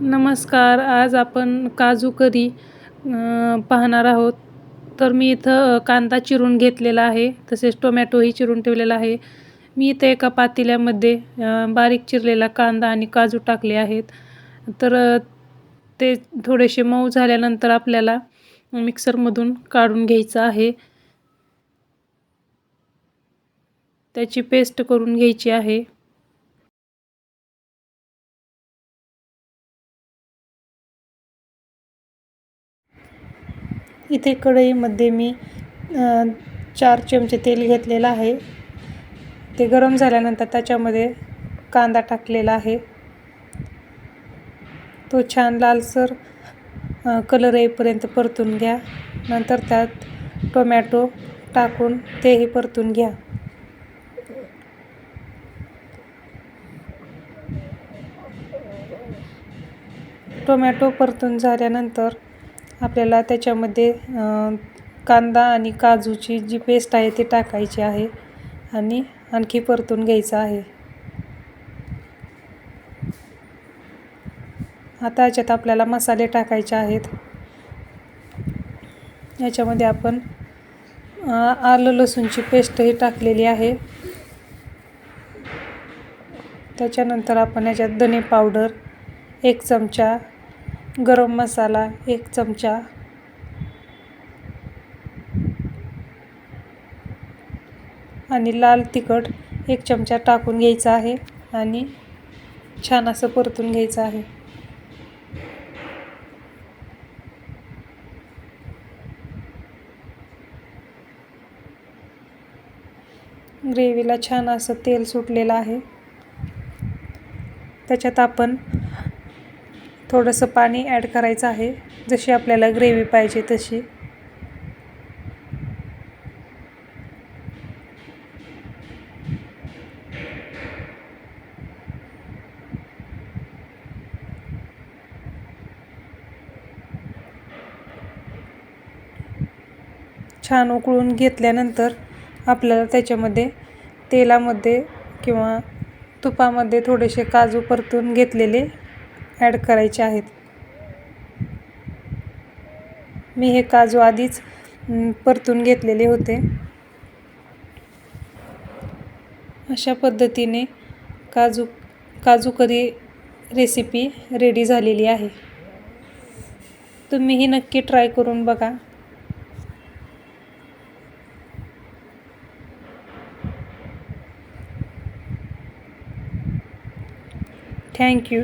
नमस्कार आज आपण काजू करी पाहणार आहोत. तर मी इथं कांदा चिरून घेतलेला आहे तसेच टोमॅटोही चिरून ठेवलेला आहे. मी इथं एका पातेल्यामध्ये बारीक चिरलेला कांदा आणि काजू टाकले आहेत. तर ते थोडेसे मऊ झाल्यानंतर आपल्याला मिक्सरमधून काढून घ्यायचं आहे. त्याची पेस्ट करून घ्यायची आहे. इथे कढईमध्ये मी चार चमचे तेल घेतलेलं आहे. ते गरम झाल्यानंतर त्याच्यामध्ये कांदा टाकलेला आहे. तो छान लालसर कलर येईपर्यंत परतून घ्या. नंतर त्यात टोमॅटो टाकून तेही परतून घ्या. टोमॅटो परतून झाल्यानंतर आपल्याला त्याच्यामध्ये कांदा आणि काजूची जी पेस्ट आहे ती टाकायची आहे आणि आणखी परतून घ्यायचं आहे. आता याच्यात आपल्याला मसाले टाकायचे आहेत. याच्यामध्ये आपण आलं लसूणची पेस्टही टाकलेली आहे. त्याच्यानंतर आपण याच्यात धने पावडर एक चमचा गरम मसाला एक चमचा. आणि लाल तिखट एक चमचा टाकून घ्यायचा आहे. आणि छान असं परतून घ्यायचं आहे. ग्रेव्हीला छान असं तेल सुटलेलं आहे. त्याच्यात आपण थोडंसं पाणी ॲड करायचं आहे. जशी आपल्याला ग्रेव्ही पाहिजे तशी. छान उकळून घेतल्यानंतर आपल्याला त्याच्यामध्ये तेलामध्ये किंवा तुपामध्ये थोडेसे काजू परतून घेतलेले ॲड करायचे आहेत. मी हे काजू आधीच परतून घेतलेले होते. अशा पद्धतीने काजू काजू करी रेसिपी रेडी झालेली आहे. तुम्हीही नक्की ट्राय करून बघा. थँक्यू.